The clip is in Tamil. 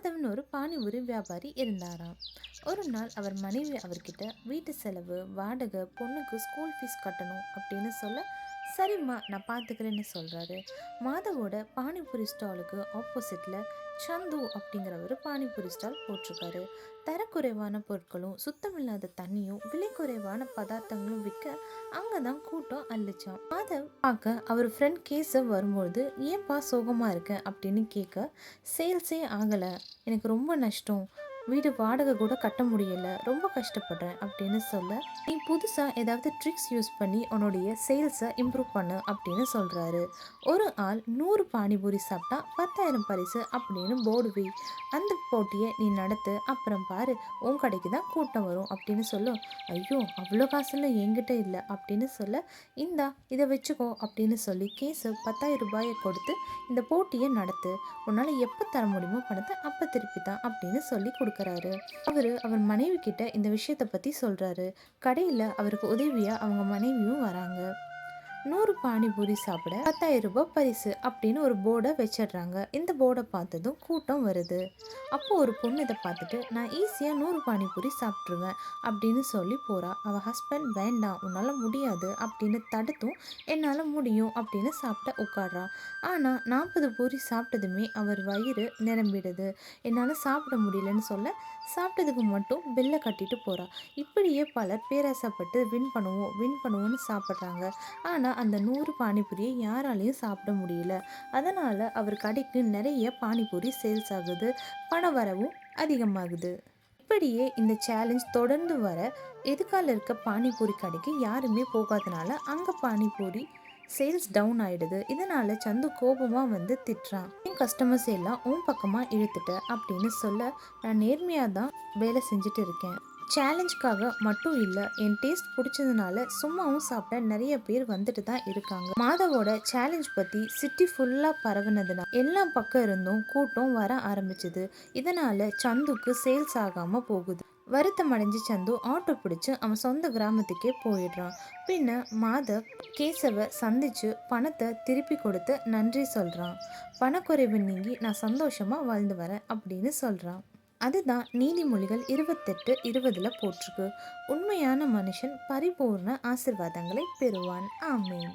மாதவன் ஒரு பானிபூரி வியாபாரி இருந்தாராம். ஒரு நாள் அவர் மனைவி அவர்கிட்ட வீட்டு செலவு வாடகை பொண்ணுக்கு ஸ்கூல் ஃபீஸ் கட்டணும் அப்படின்னு சொல்ல சரிம்மா நான் பார்த்துக்கிறேன்னு சொல்கிறாரு மாதவோட பானிபூரி ஸ்டாலுக்கு ஆப்போசிட்டில் சந்து அப்படிங்கிறவர் பானிபூரி ஸ்டால் போட்டிருக்காரு. தரக்குறைவான பொருட்களும் சுத்தமில்லாத தண்ணியும் விலை குறைவான பதார்த்தங்களும் விற்க அங்கே தான் கூட்டம் அள்ளிச்சான். மாதவ் பார்க்க அவர் ஃப்ரெண்ட் கேசவ் வரும்பொழுது ஏன்பா சோகமாக இருக்க? அப்படின்னு கேட்க சேல்ஸே ஆகலை. எனக்கு ரொம்ப நஷ்டம். வீடு வாடகை கூட கட்ட முடியலை. ரொம்ப கஷ்டப்படுறேன் அப்படின்னு சொல்ல நீ புதுசாக ஏதாவது ட்ரிக்ஸ் யூஸ் பண்ணி உன்னுடைய சேல்ஸை இம்ப்ரூவ் பண்ணு அப்படின்னு சொல்கிறாரு ஒரு ஆள் நூறு பானிபூரி சாப்பிட்டா பத்தாயிரம் பரிசு அப்படின்னு போர்டு வை அந்த போட்டியை நீ நடத்து அப்புறம் பாரு உன் கடைக்கு தான் கூட்டம் வரும் அப்படின்னு சொல்லும். ஐயோ அவ்வளோ காசுல என்கிட்ட இல்லை அப்படின்னு சொல்ல இந்தா இதை வச்சுக்கோ அப்படின்னு சொல்லி கேஸு பத்தாயிரம் ரூபாயை கொடுத்து இந்த போட்டியை நடத்து உன்னால் எப்போ தர முடியுமோ பணத்தை அப்போ திருப்பி தான் அப்படின்னு சொல்லி பார்க்குறாரு அவர் அவர் மனைவி கிட்ட இந்த விஷயத்தை பற்றி சொல்கிறாரு கடையில் அவருக்கு உதவியாக அவங்க மனைவியும் வராங்க. நூறு பானிபூரி சாப்பிட பத்தாயிரம் ரூபாய் பரிசு அப்படின்னு ஒரு போர்டை வச்சிடுறாங்க. இந்த போர்டை பார்த்ததும் கூட்டம் வருது. அப்போ ஒரு பொண்ணு இதை பார்த்துட்டு நான் ஈஸியாக நூறு பானிபூரி சாப்பிட்ருவேன் அப்படின்னு சொல்லி போகிறா அவள் ஹஸ்பண்ட் வேண்டாம் உன்னால் முடியாது அப்படின்னு தடுத்தும் என்னால் முடியும் அப்படின்னு சாப்பிட்ட உட்காடுறா ஆனால் நாற்பது பூரி சாப்பிட்டதுமே அவர் வயிறு நிரம்பிடுது. என்னால் சாப்பிட முடியலன்னு சொல்ல சாப்பிட்டதுக்கு மட்டும் பில்லை கட்டிட்டு போகிறா இப்படியே பலர் பேராசைப்பட்டு வின் பண்ணுவோம் வின் பண்ணுவோம்னு சாப்பிட்றாங்க. ஆனால் அந்த நூறு பானிபூரியை யாராலையும் சாப்பிட முடியல. அதனால் அவர் கடைக்கு நிறைய பானிபூரி சேல்ஸ் ஆகுது. பண வரவும் அதிகமாகுது. இப்படியே இந்த சேலஞ்ச் தொடர்ந்து வர எதுக்கால இருக்க பானிபூரி கடைக்கு யாருமே போகாதனால அங்கே பானிபூரி சேல்ஸ் டவுன் ஆகிடுது இதனால் சந்து கோபமாக வந்து திட்டுறான். என் கஸ்டமர்ஸ் எல்லாம் உன் பக்கமாக இழுத்துட்ட அப்படின்னு சொல்ல நான் நேர்மையாக தான் வேலை செஞ்சுட்டு இருக்கேன். சேலஞ்சுக்காக மட்டும் இல்லை என் டேஸ்ட் பிடிச்சதுனால சும்மாவும் சாப்பிட நிறைய பேர் வந்துட்டு தான் இருக்காங்க. மாதவோட சேலஞ்ச் பற்றி சிட்டி ஃபுல்லாக பரவுனதுனால எல்லா பக்கம் இருந்தும் கூட்டம் வர ஆரம்பிச்சது. இதனால சந்துக்கு சேல்ஸ் ஆகாமல் போகுது. வருத்தம் அடைஞ்ச சந்து ஆட்டோ பிடிச்சி அவன் சொந்த கிராமத்துக்கே போயிடுறான். பின்ன மாதவ் கேசவை சந்திச்சு பணத்தை திருப்பி கொடுத்து நன்றி சொல்கிறான் பணக்குறைவு நீங்கி நான் சந்தோஷமாக வாழ்ந்து வரேன் அப்படின்னு சொல்கிறான் அதுதான் நீதிமொழிகள் இருபத்தெட்டு இருபதில் போட்டிருக்கு. உண்மையான மனுஷன் பரிபூர்ண ஆசிர்வாதங்களை பெறுவான். ஆமேன்.